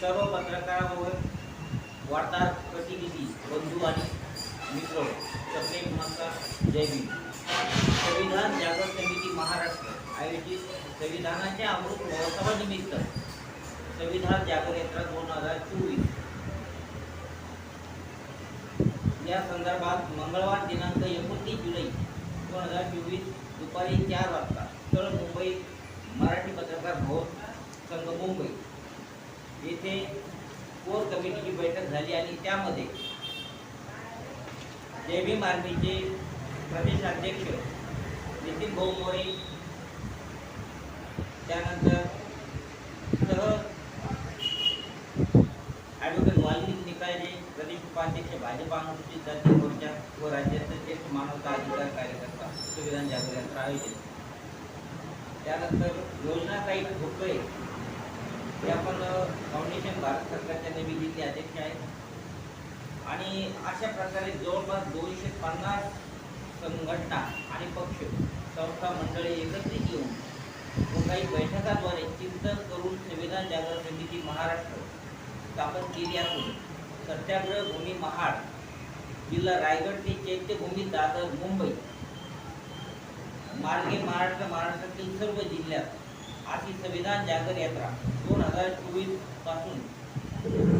सर्व पत्रकारांवर वार्ताहर प्रतिनिधी बंधू आणि मित्र सगळे नमस्कार जय भीम. संविधान जागृत समिती महाराष्ट्र आयोजित संविधानाच्या अमृत महोत्सवानिमित्त संविधान जागर यात्रा दोन हजार चोवीस. या संदर्भात मंगळवार दिनांक एकोणतीस जुलै दोन हजार चोवीस दुपारी चार वाजता स्थळ मुंबई मराठी पत्रकार भवन संघ मुंबई येथे कोर कमिटीची बैठक झाली आणि त्यामध्ये जे भीम आर्मीचे प्रदेशाध्यक्ष नितीन भाऊ मोरे त्यानंतर सह ॲडव्होकेट वाल्मिक निकाळजे प्रदेश उपाध्यक्ष भाजपा अनुसूचित जाती मोर्चा व राज्याचे ज्येष्ठ मानवता अधिकार कार्यकर्ता संविधान जागृत यात्रा आयोजित त्यानंतर योजनाताई भोकळे या पण फाउंडेशन भारत सरकारच्या नवी दिल्ली अध्यक्ष आहेत. आणि अशा प्रकारे जवळपास दोनशे पन्नास संघटना आणि पक्ष संस्था मंडळी एकत्रित येऊन व काही बैठकाद्वारे चिंतन करून संविधान जागरण समिती महाराष्ट्र स्थापन केली असून सत्याग्रह भूमी महाड जिल्हा रायगड ते चैत्यभूमी दादर मुंबई मार्गे महाराष्ट्र महाराष्ट्रातील सर्व जिल्ह्यात अशी संविधान जागर यात्रा दोन हजार चोवीस पासून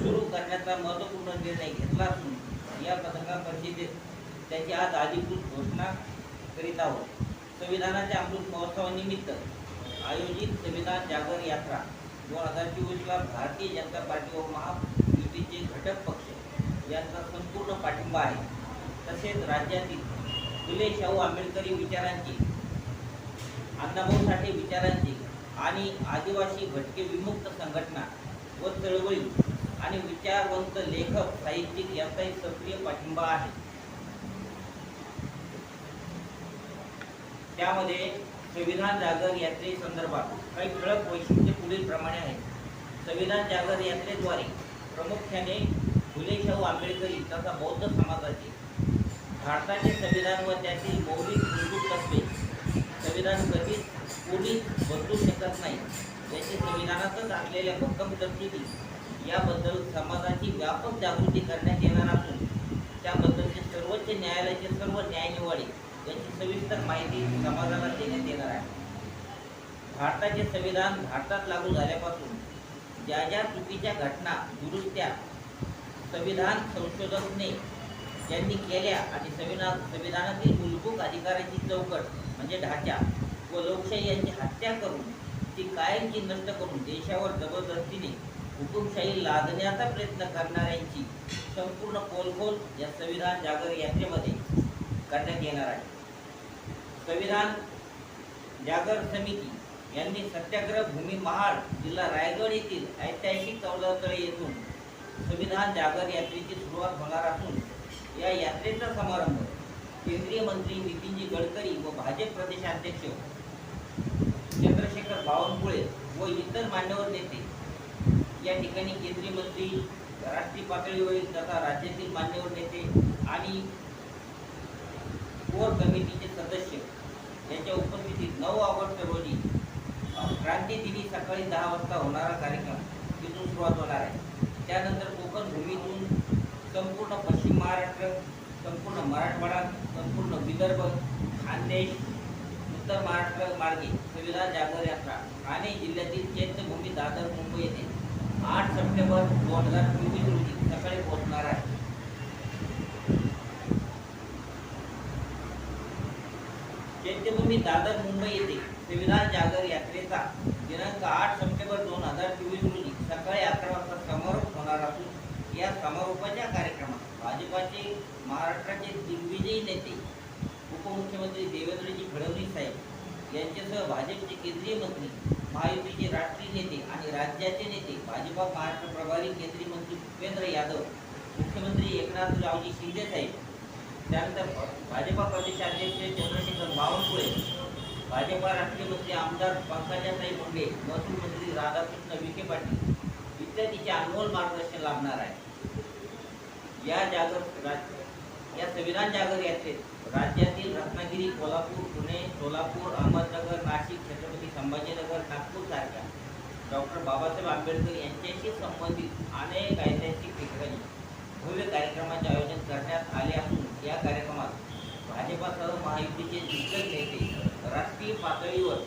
सुरू करण्याचा महत्त्वपूर्ण निर्णय घेतला असून या पत्रकार परिषदेत त्याची आज अधिकृत घोषणा करीत आहोत. संविधानाच्या अमृत महोत्सवानिमित्त आयोजित संविधान जागर यात्रा दोन हजार चोवीसला भारतीय जनता पार्टी व महायुतीचे घटक पक्ष यांचा संपूर्ण पाठिंबा आहे. तसेच राज्यातील फुले शाहू आंबेडकरी विचारांची अण्णाभाऊ साठे विचारांची आणि आदिवासी भटके विमुक्त संघटना व चळवळी आणि विचारवंत लेखक साहित्यिक यांचाही सक्रिय पाठिंबा आहे. त्यामध्ये संविधान जागर यात्रे संदर्भात काही ठळक वैशिष्ट्ये पुढील प्रमाणे आहेत. संविधान जागर यात्रेद्वारे प्रामुख्याने फुले शाहू आंबेडकरी तथा बौद्ध समाजाचे भारताचे संविधान व त्यातील मौलिक मूलभूत तत्वे संविधान कधीच कोणी बदलू शकत नाही. याची संविधानातच असलेल्या भक्कम तरतुदी याबद्दल समाजाची व्यापक जागृती करण्यात येणार असून त्याबद्दलचे सर्वोच्च न्यायालयाचे सर्व न्यायनिवाडे याची सविस्तर माहिती समाजाला देण्यात येणार आहे. भारताचे संविधान भारतात लागू झाल्यापासून ज्या ज्या चुकीच्या घटना दुरुस्त्या संविधान संशोधकने यांनी केल्या आणि संविधान संविधानातील मूलभूत अधिकाराची चौकट म्हणजे ढाचा व लोकशाही यांची हत्या करून ती कायमची नष्ट करून देशावर जबरदस्तीने हुकुमशाही लादण्याचा प्रयत्न करणाऱ्यांची संपूर्ण पोलखोल या संविधान जागर यात्रेमध्ये करण्यात येणार आहे. संविधान जागर समिती यांनी सत्याग्रह भूमी महाड जिल्हा रायगड येथील ऐतिहासिक चौदातळे येथून संविधान जागर यात्रेची सुरुवात होणार असून या यात्रेचा समारंभ केंद्रीय मंत्री नितीनजी गडकरी व भाजप प्रदेशाध्यक्ष चंद्रशेखर बावनकुळे व इतर मान्यवर नेते. या ठिकाणी केंद्रीय मंत्री राष्ट्रीय पातळीवरील तथा राज्यातील मान्यवर नेते आणि कोर कमिटीचे सदस्य यांच्या उपस्थितीत नऊ ऑगस्ट रोजी क्रांती दिनी सकाळी दहा वाजता होणारा कार्यक्रम तिथून सुरुवात होणार आहे. त्यानंतर कोकण भूमीतून संपूर्ण पश्चिम महाराष्ट्र संपूर्ण मराठवाडा संपूर्ण विदर्भ खानदेश उत्तर महाराष्ट्र मार्गे सुविधा जागर यात्रा. ठाणे जिल्ह्यातील चैत्यभूमी दादर मुंबई येथे आठ सप्टेंबर दोन हजार चोवीस रोजी सकाळी पोहोचणार आहे. चैत्यभूमी दादर मुंबई येथे संविधान जागर यात्रेचा दिनांक आठ सप्टेंबर दोन हजार चोवीस रोजी सकाळी अकरा वाजता समारोप होणार असून या समारोपाच्या कार्यक्रमात भाजपाचे महाराष्ट्राचे दिग्विजयी नेते उपमुख्यमंत्री देवेंद्रजी फडणवीस साहेब यांच्यासह भाजपचे केंद्रीय मंत्री महायुतीचे राष्ट्रीय नेते आणि राज्याचे नेते भाजपा महाराष्ट्र प्रभारी केंद्रीय मंत्री भूपेंद्र यादव मुख्यमंत्री एकनाथरावजी शिंदे साहेब त्यानंतर भाजपा प्रदेशाध्यक्ष चंद्रशेखर बावनकुळे भाजपा राष्ट्रीय मंत्री आमदार पंकजाताई मुंडे महसूल मंत्री राधाकृष्ण विखे पाटील इत्यादीचे अनमोल मार्गदर्शन लाभणार आहे. या जागर या संविधान जागर यात्रेत राज्यात रत्नागिरी कोल्हापूर पुणे सोलापूर अहमदनगर नाशिक छत्रपती संभाजीनगर नागपूर सारख्या. डॉक्टर बाबासाहेब आंबेडकर यांच्याशी संबंधित अनेक ऐतिहासिक ठिकाणी भव्य कार्यक्रमाचे आयोजन करण्यात आले असून या कार्यक्रमात भाजपासह महायुतीचे दिग्गज नेते राष्ट्रीय पातळीवर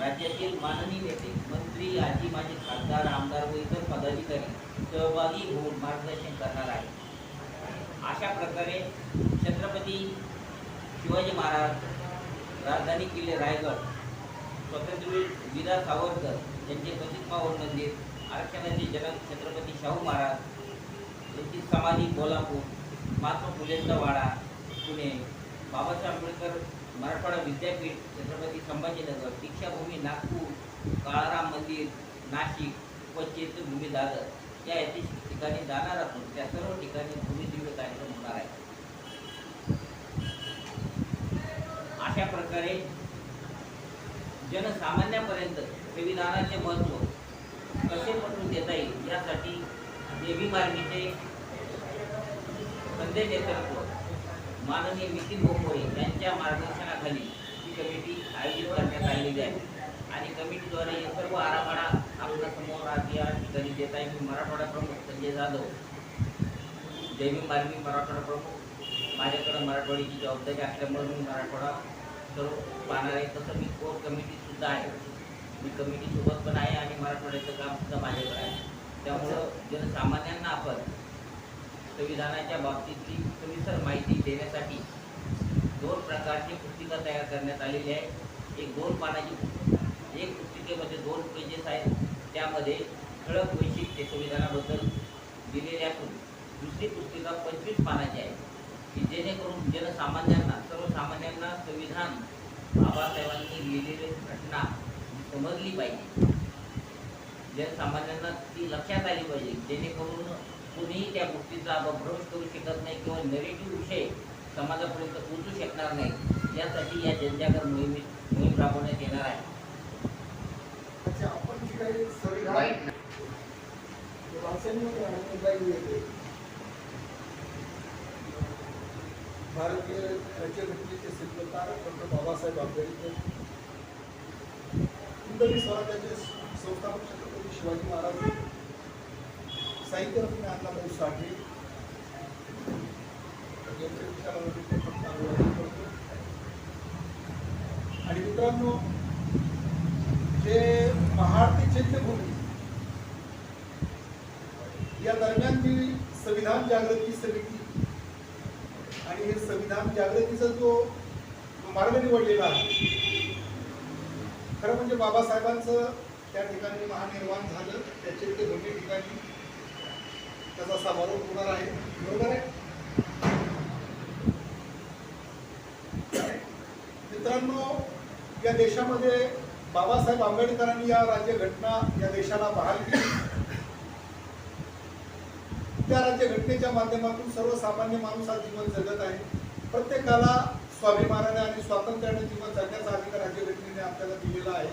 राज्यातील माननीय नेते मंत्री आजी माजी खासदार आमदार व इतर पदाधिकारी सहभागी होऊन मार्गदर्शन करणार आहे अशा प्रकारे छत्रपती शिवाजी महाराज राजधानी किल्ले रायगड स्वातंत्र्यवीर विदा सावरकर यांचे प्रसिद्ध पावन मंदिर आरक्षणाचे जनक छत्रपती शाहू महाराज यांची समाधी कोल्हापूर महात्मा फुलेंचा वाडा पुणे बाबासाहेब आंबेडकर मराठवाडा विद्यापीठ छत्रपती संभाजीनगर दीक्षाभूमी नागपूर काळाराम मंदिर नाशिक व चैत्यभूमी दादर या ऐतिहासिक ठिकाणी जाणार असून त्या सर्व ठिकाणी भूमिदिव्य कार्यक्रम होणार आहे. अशा प्रकारे जनसामान्यापर्यंत संविधानाचे महत्त्व कसे पटवून देता येईल यासाठी देवी मार्गीचे संदेश नेतृत्व माननीय नितीन बोपोळे यांच्या मार्गदर्शनाखाली ही कमिटी आयोजित करण्यात आलेली आहे. आणि कमिटीद्वारे हे सर्व आराखडा आपल्यासमोर आज या ठिकाणी देत आहे. मी मराठवाडा प्रमुख संजय जाधव देवी मार्गी मराठवाडा प्रमुख माझ्याकडं मराठवाडीची जबाबदारी असल्यामुळे मी मराठवाडा करू पाहणार आहे तसं मी कोर कमिटीसुद्धा आहे. मी कमिटीसोबत पण आहे आणि मराठवाड्याचं काम सुद्धा माझ्याकडे आहे. त्यामुळं जनसामान्यांना आपण संविधानाच्या बाबतीतली सविस्तर माहिती देण्यासाठी दोन प्रकारची पुस्तिका तयार करण्यात आलेली आहे. एक दोन पानाची एक पुस्तिकेमध्ये दोन पेजेस आहेत. त्यामध्ये ठळक वैशिष्ट्ये संविधानाबद्दल दिलेली असून दुसरी पुस्तिका पंचवीस पानाची आहे. की जेणेकरून जनसामान्यांना सर्वसामान्यांना संविधान बाबासाहेबांनी लिहिलेली घटना समजली पाहिजे. जनसामान्यांना ती लक्षात आली पाहिजे जेणेकरून कुणीही त्या गोष्टीचा अभ्रंश करू शकत नाही किंवा नेगेटिव्ह विषय समाजापर्यंत पोहोचू शकणार नाही यासाठी या जनजागर मोहिमेत मोहीम राबवण्यात येणार आहे. अच्छा आपण जी काही संविधान भारतीय राज्यघटनेचे शिल्पकार डॉक्टर बाबासाहेब आंबेडकर हिंदवी स्वराज्याचे संस्थापक छत्रपती शिवाजी महाराज साहित्यरत्न अण्णाभाऊ साठे यांच्या विचारावरती करतो. आणि मित्रांनो जे महाड ते चैत्यभूमी या दरम्यान जी संविधान जागृती समिती आणि जागृतीचा जो मार्ग निवडलेला आहे. खरं म्हणजे बाबासाहेबांचं त्या ठिकाणी महानिर्माण झालं. त्याचे ते दोन्ही ठिकाणी त्याचा समारोप होणार आहे. बरोबर आहे? मित्रांनो या देशामध्ये बाबासाहेब आंबेडकरांनी या राज्यघटना या देशाला बहाल केली. त्या राज्यघटनेच्या माध्यमातून सर्वसामान्य माणूस आज जीवन जगत आहे. प्रत्येकाला स्वाभिमानाने आणि स्वातंत्र्याने जीवन जगण्याचा अधिकार राज्यघटनेने आपल्याला दिलेला आहे.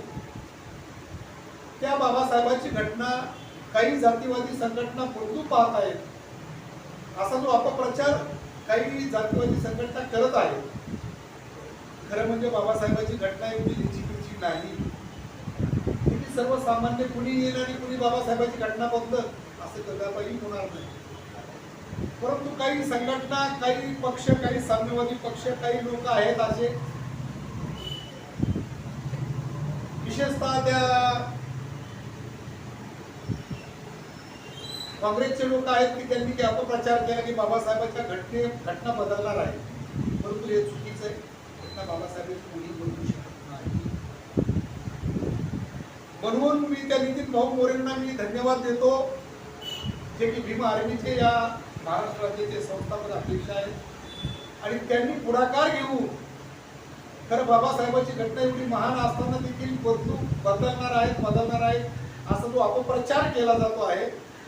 त्या बाबासाहेबांची घटना काही जातीवादी संघटना बदलू पाहत आहेत. असा जो अपप्रचार काही जातीवादी संघटना करत आहेत. खरं म्हणजे बाबासाहेबांची घटना एवढी लिचिपिची नाही. की सर्वसामान्य कुणी येईल आणि कुणी बाबासाहेबांची घटना बदलत असं कदापाही होणार नाही. परंतु काही संघटना काही पक्ष काही साम्यवादी पक्ष काही लोक आहेत असे. विशेषतः त्या काँग्रेसचे लोक आहेत की त्यांनी की अपप्रचार केला की बाबासाहेबांच्या घटने घटना बदलणार आहे. परंतु हे चुकीचं आहे. घटना बाबासाहेबांची कोणी बदलू शकत नाही. म्हणून मी त्या नितीन भाऊ मोरेंना मी धन्यवाद देतो. जे की भीम आर्मीचे या महाराष्ट्र राज्याचे संस्थापन अध्यक्ष आहेत आणि त्यांनी पुढाकार घेऊन तर बाबासाहेबांची घटना एवढी महान असताना देखील बदलू बदलणार आहेत बदलणार आहेत असा जो अपप्रचार केला जातो आहे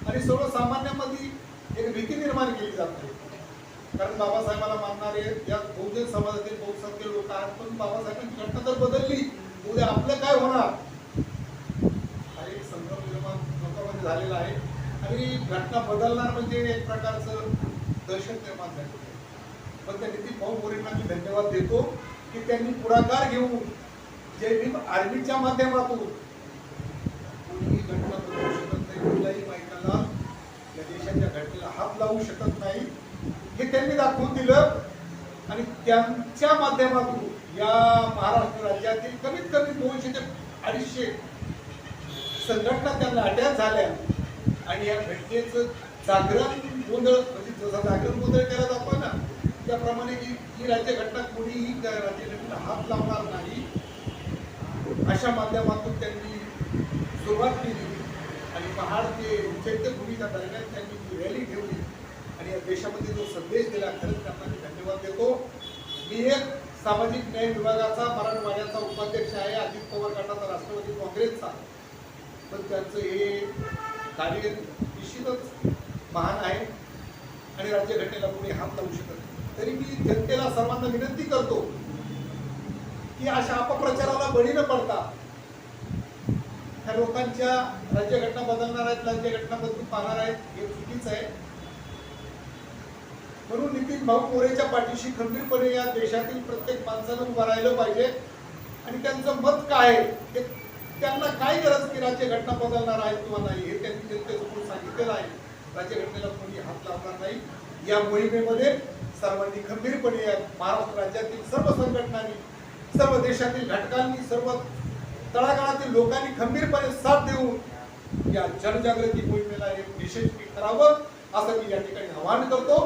आणि सर्वसामान्यांमध्ये एक भीती निर्माण केली जाते. कारण बाबासाहेबाला मानणारे या बहुजन समाजातील बहुसंख्य लोक आहेत पण बाबासाहेबांची घटना जर बदलली उद्या आपलं काय होणार? हा एक संभ्रम निर्माण लोकांमध्ये झालेला आहे. आणि घटना बदलणार म्हणजे एक प्रकारचं दहशत निर्माण झाली पण त्या नितीन भाऊ मोरेंना मी धन्यवाद देतो की त्यांनी पुढाकार घेऊन जे मी आर्मीच्या माध्यमातून ही कुठल्याही मायकाला या देशाच्या घटनेला हात लावू शकत नाही हे त्यांनी दाखवून दिलं. आणि त्यांच्या माध्यमातून या महाराष्ट्र राज्यातील कमीत कमी दोनशे ते अडीचशे संघटना त्यांना अटॅच झाल्या. आणि या घटनेचं जागरण गोंधळ म्हणजे जसा जागरण गोंधळ केला जातो ना त्याप्रमाणे ही ही राज्यघटना कोणीही त्या राज्यघटनेला हात लावणार नाही. अशा माध्यमातून त्यांनी सुरुवात केली आणि पहाड ते चैत्यभूमीच्या दरम्यान त्यांनी ती रॅली ठेवली आणि या देशामध्ये जो संदेश दिला खरंच त्यांना मी धन्यवाद देतो. मी एक सामाजिक न्याय विभागाचा मराठवाड्याचा उपाध्यक्ष आहे अजित पवार गटाचा राष्ट्रवादी काँग्रेसचा. पण त्यांचं हे कार्य निश्चितच महान आहे आणि राज्यघटनेला कोणी हात लावू शकत नाही. तरी मी जनतेला सर्वांना विनंती करतो की अशा अपप्रचाराला बळी न पडता ह्या लोकांच्या राज्यघटना बदलणार आहेत राज्यघटना बदलून पाहणार आहेत हे चुकीच आहे म्हणून नितीन भाऊ मोरेच्या पाठीशी खंबीरपणे या देशातील प्रत्येक माणसानं उभं राहिलं पाहिजे आणि त्यांचं मत काय आहे हे त्यांना काय गरज की राज्यघटना बदलणार आहे किंवा नाही हे त्यांनी जनतेसमोर सांगितलेलं आहे. राज्यघटनेला कोणी हात लावणार नाही. या मोहिमेमध्ये सर्वांनी खंबीरपणे या महाराष्ट्र राज्यातील सर्व संघटनांनी सर्व देशातील घटकांनी सर्व तळागाळातील लोकांनी खंबीरपणे साथ देऊन या जनजागृती मोहिमेला एक यशस्वी करावं असं मी या ठिकाणी आवाहन करतो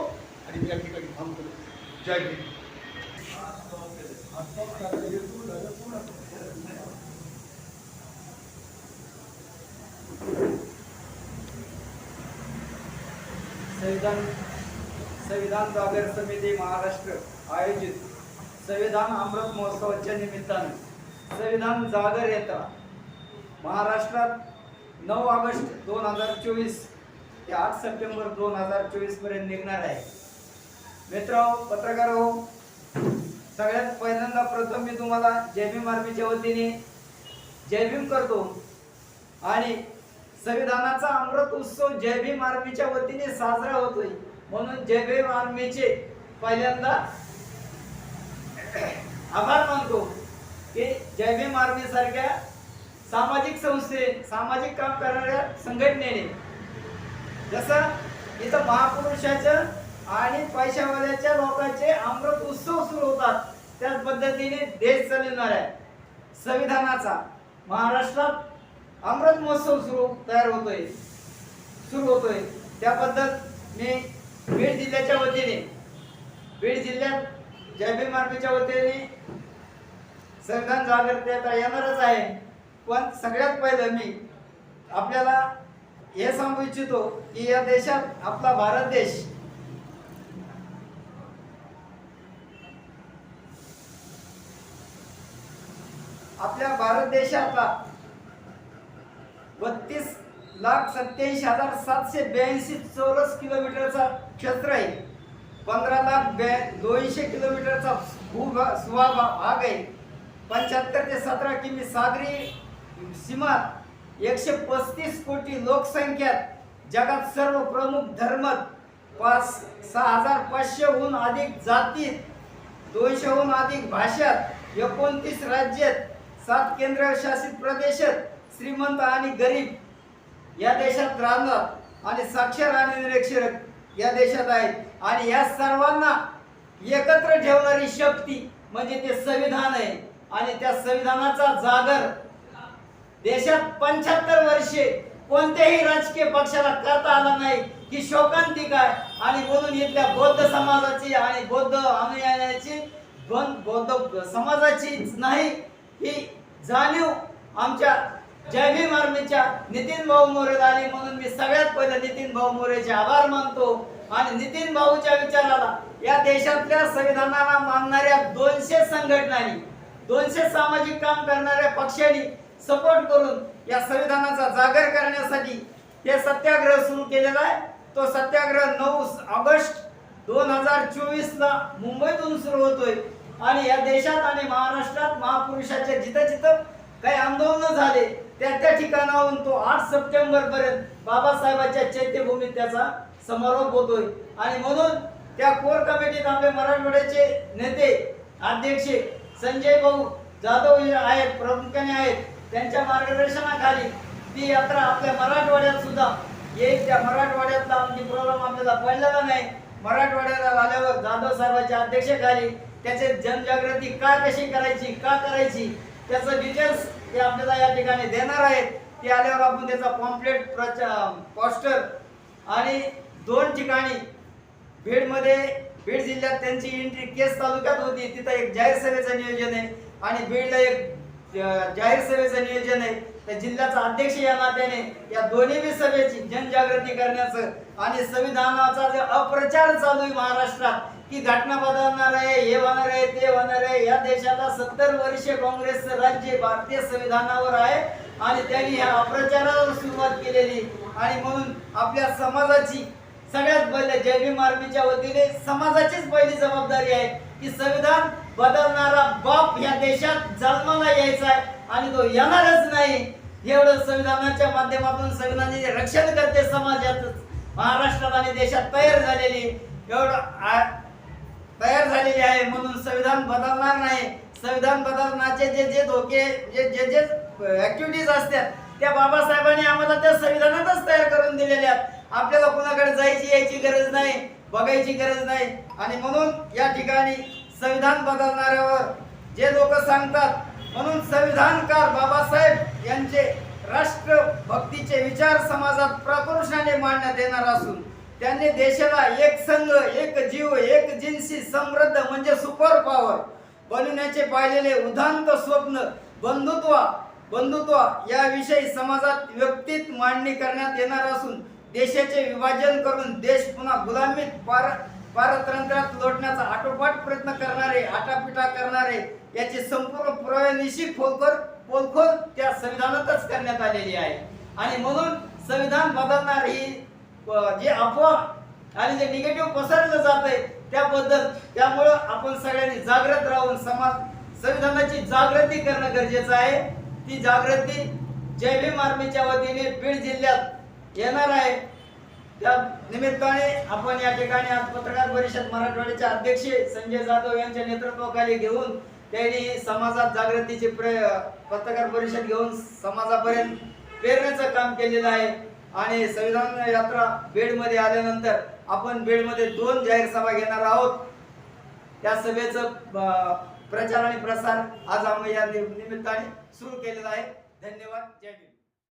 आणि मी या ठिकाणी थांबतो. जय हिंद. संविधान संविधान जागर समिती महाराष्ट्र आयोजित संविधान अमृत महोत्सवाच्या निमित्तानं संविधान जागर यात्रा महाराष्ट्रात नऊ ऑगस्ट दोन हजार चोवीस ते आठ सप्टेंबर दोन हजार चोवीसपर्यंत निघणार आहे. मित्र पत्रकार हो सगळ्यात पहिल्यांदा प्रथम मी तुम्हाला जय भीम आर्मीच्या वतीने जय भीम करतो आणि संविधानाचा अमृत उत्सव जय भीम आर्मीच्या वतीने साजरा होतोय म्हणून जय भीम आर्मीचे पहिल्यांदा आभार मानतो की जय भीम आर्मी सारख्या सामाजिक संस्थे सामाजिक काम करणाऱ्या संघटनेने जसं इथं महापुरुषाचं आणि पैशावाल्याच्या लोकांचे अमृत उत्सव सुरू होतात त्याच पद्धतीने देश चालवणार आहे. संविधानाचा महाराष्ट्रात अमृत महोत्सव सुरू तयार होतोय. सुरू होतोय. त्या पद्धत मी बीड जिल्ह्याच्या वतीने बीड जिल्ह्यात जय भीम आर्मीच्या वतीने संघान जागृती येणारच आहे. पण सगळ्यात पहिलं मी आपल्याला हे सांगू इच्छितो की या देशात आपला भारत देश आपल्या भारत देशातला बत्तीस लाख सत्याऐंशी हजार सातशे ब्याऐंशी चौरस किलोमीटरचा क्षेत्र आहे. पंधरा लाख ब्या दोनशे किलोमीटरचा भूभा स्वभाग भाग आहे. पंच्याहत्तर ते सतरा किमी सागरी सीमा एकशे पस्तीस कोटी लोकसंख्यात जगात सर्व प्रमुख धर्म पाच सहा हजार पाचशेहून अधिक जातीत दोनशेहून अधिक भाषात एकोणतीस राज्यात सात केंद्रशासित प्रदेशात श्रीमंत आणि गरीब या देशात राहणार आणि साक्षर आणि निरक्षर या देशात आहेत. आणि या सर्वांना एकत्र ठेवणारी शक्ती म्हणजे ते संविधान आहे. आणि त्या संविधानाचा जागर देशात पंच्याहत्तर वर्षे कोणत्याही राजकीय पक्षाला करता आला नाही की शोकांतिक आहे आणि म्हणून इथल्या बौद्ध समाजाची आणि बौद्ध अनुयायांची बौद्ध समाजाचीच नाही ही जाणीव आमच्या जय भीम आर्मीच्या नितीन भाऊ मोरे झाली म्हणून मी सगळ्यात पहिले नितीन भाऊ मोरेचे आभार मानतो. आणि नितीन भाऊच्या विचाराला या देशातल्या संविधानाला मानणाऱ्या दोनशे संघटनांनी दोनशे सामाजिक काम करणाऱ्या पक्षांनी सपोर्ट करून या संविधानाचा जागर करण्यासाठी हे सत्याग्रह सुरू केलेला आहे. तो सत्याग्रह नऊ ऑगस्ट दोन हजार चोवीसला मुंबईतून सुरू होतोय. आणि या देशात आणि महाराष्ट्रात महापुरुषाच्या जिथं जिथं काही आंदोलन झाले त्या त्या ठिकाणाहून तो आठ सप्टेंबर पर्यंत बाबासाहेबांच्या चैत्यभूमीत त्याचा समारोप होतोय. आणि म्हणून त्या कोर कमिटीत आपले मराठवाड्याचे नेते अध्यक्ष संजय भाऊ जाधव हे आहेत प्रमुखाने आहेत त्यांच्या मार्गदर्शनाखाली ती यात्रा आपल्या मराठवाड्यात सुद्धा येईल. त्या मराठवाड्यातला आमची प्रोग्राम आपल्याला पडलेला नाही. मराठवाड्याला आल्यावर जाधव साहेबांच्या अध्यक्षतेखाली त्याचे जनजागृती का कशी करायची का करायची त्याचं डिटेल्स ते आपल्याला या ठिकाणी देणार आहेत. ते आल्यावर आपण त्याचा पॉम्पलेट पॉस्टर आणि दोन ठिकाणी बीडमध्ये बीड जिल्ह्यात त्यांची एंट्री केस तालुक्यात होती. तिथं एक जाहीर सभेचं नियोजन आहे आणि बीडला एक जाहीर सभेचं नियोजन आहे. त्या जिल्ह्याचा अध्यक्ष या नात्याने या दोन्ही बी सभेची जनजागृती करण्याचं आणि संविधानाचा जे अप्रचार चालू आहे महाराष्ट्रात की घटना बदलणार आहे हे होणार आहे ते होणार आहे. या देशाला सत्तर वर्षे काँग्रेसचं राज्य भारतीय संविधानावर आहे आणि त्यांनी ह्या अप्रचाराला सुरुवात केलेली. आणि म्हणून आपल्या समाजाची सगळ्यात पहिले जयभीम आर्मीच्या वतीने समाजाचीच पहिली जबाबदारी आहे की संविधान बदलणारा बाप या देशात जन्माला यायचा आहे. आणि तो येणारच नाही. एवढं संविधानाच्या माध्यमातून संविधानाचे रक्षण करते समाजात महाराष्ट्रात आणि देशात तयार झालेली. एवढं आ- तयार झालेली आहे. म्हणून संविधान बदलणार नाही. संविधान बदलण्याचे जे जे धोके जे जे जे ऍक्टिव्हिटीज असतात त्या बाबासाहेबांनी आम्हाला त्या संविधानातच तयार करून दिलेल्या आहेत. आपल्याला कुणाकडे जायची यायची गरज नाही बघायची गरज नाही. आणि म्हणून या ठिकाणी संविधान बदलणाऱ्यावर जे लोक सांगतात म्हणून संविधानकार बाबासाहेब यांचे राष्ट्रभक्तीचे विचार समाजात प्रकर्षाने मांडण्यात येणार असून त्यांनी देशाला एक संघ एक जीव एक जिन्सी समृद्ध म्हणजे सुपर पॉवर बनवण्याचे पाहिलेले उदांत स्वप्न बंधुत्व बंधुत्व याविषयी समाजात व्यक्तीत मांडणी करण्यात येणार असून देशाचे विभाजन करून देश पुन्हा गुलामीत पार पारतंत्र्यात लोटण्याचा आटोपाट प्रयत्न करणारे आटापिटा करणारे याची संपूर्ण पुराव्यानिशी खोलकर पोलखोल त्या संविधानातच करण्यात आलेली आहे. आणि म्हणून संविधान बदलणार ही जे अफवा आणि जे निगेटिव्ह पसरलं जात आहे त्याबद्दल त्यामुळं आपण सगळ्यांनी जागृत राहून समाज संविधानाची जागृती करणं गरजेचं आहे. ती जागृती जय भीम आर्मीच्या वतीने बीड जिल्ह्यात येणार आहे. त्या निमित्ताने आपण या ठिकाणी आज पत्रकार परिषद मराठवाड्याचे अध्यक्ष संजय जाधव यांच्या नेतृत्वाखाली घेऊन त्यांनी समाजात जागृतीची प्र पत्रकार परिषद घेऊन समाजापर्यंत पेरण्याचं काम केलेलं आहे. आणि संविधान यात्रा बेडमध्ये आल्यानंतर आपण बेडमध्ये दोन जाहीर सभा घेणार आहोत. त्या सभेचं प्रचार आणि प्रसार आज आम्ही या निमित्ताने सुरू केलेला आहे. धन्यवाद. जय